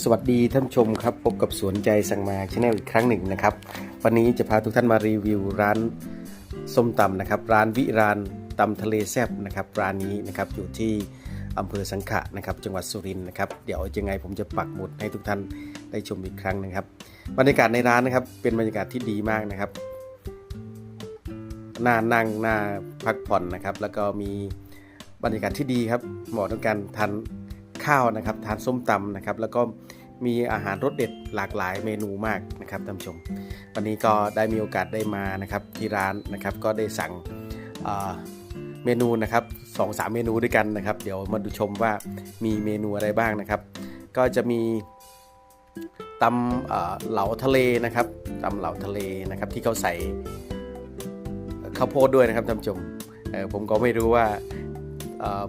สวัสดีท่านชมครับพบกับสวนใจสั่งมาชาแนลอีกครั้งหนึ่งนะครับ วันนี้จะพาทุกท่านมารีวิวร้านส้มตำนะครับ ร้านวิรานตำทะเลแซบนะครับร้านนี้นะครับอยู่ที่อำเภอสังขะนะครับ จังหวัดสุรินทร์นะครับเดี๋ยวยังไงผมจะปักหมุดให้ทุกท่านได้ชมอีกครั้งนะครับ บรรยากาศในร้านนะครับ เป็นบรรยากาศที่ดีมากนะครับน่านั่งน่าพักผ่อนนะครับ แล้วก็มีบรรยากาศที่ดีครับเหมาะต่อการทาน ข้าวนะครับ ทานส้มตำนะครับ แล้วก็มีอาหารรสเด็ดหลากหลายเมนูมากนะครับท่านผู้ชม วันนี้ก็ได้มีโอกาสได้มานะครับที่ร้านนะครับก็ได้สั่งเเมนูนะครับสองสามเมนูด้วยกันนะครับ เดี๋ยวมาดูชมว่ามีเมนูอะไรบ้างนะครับ ก็จะมีตำเหลาทะเลนะครับตำเหลาทะเลนะครับ ที่เขาใส่ข้าวโพดด้วยนะครับท่านผู้ชมผมก็ไม่รู้ว่า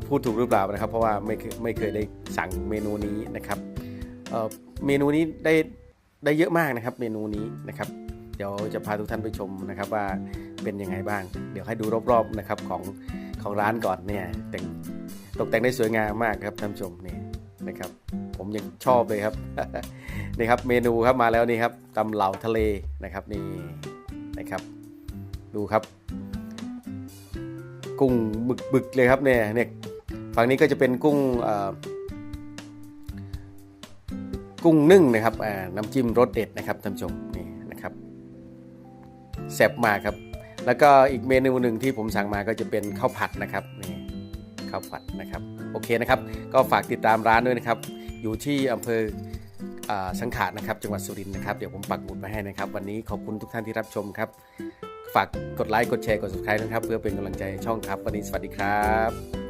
พูดถูกหรือเปล่านะครับ เพราะว่าไม่เคยไม่เคยได้สั่งเมนูนี้นะครับเเมนูนี้ได้ได้เยอะมากนะครับเมนูนี้นะครับ เดี๋ยวจะพาทุกท่านไปชมนะครับว่าเป็นยังไงบ้าง เดี๋ยวให้ดูรอบๆนะครับของของร้านก่อนเนี่ยแต่งตกแต่งได้สวยงามมากครับท่านผู้ชมนี่นะครับ ผมยังชอบเลยครับนี่ครับเมนูครับมาแล้วนี่ครับตำเหล่าทะเลนะครับนี่นะครับ ดูครับ กุ้งบึกบึกๆเลยครับเนี่ยเนี่ยฝั่งนี้ก็จะเป็นกุ้งกุ้งนึ่งนะครับน้ำจิ้มรสเด็ดนะครับท่านผู้ชมนี่นะครับแซ่บมากครับ แล้วก็อีกเมนูหนึ่งที่ผมสั่งมาก็จะเป็นข้าวผัดนะครับนี่ข้าวผัดนะครับโอเคนะครับ ก็ฝากติดตามร้านด้วยนะครับ อยู่ที่อำเภอสังขะนะครับ จังหวัดสุรินทร์นะครับ เดี๋ยวผมปักหมุดไว้ให้นะครับ วันนี้ขอบคุณทุกท่านที่รับชมครับ ฝากกดไลค์กดแชร์กด subscribe นะครับ เพื่อเป็นกำลังใจช่องครับ วันนี้สวัสดีครับ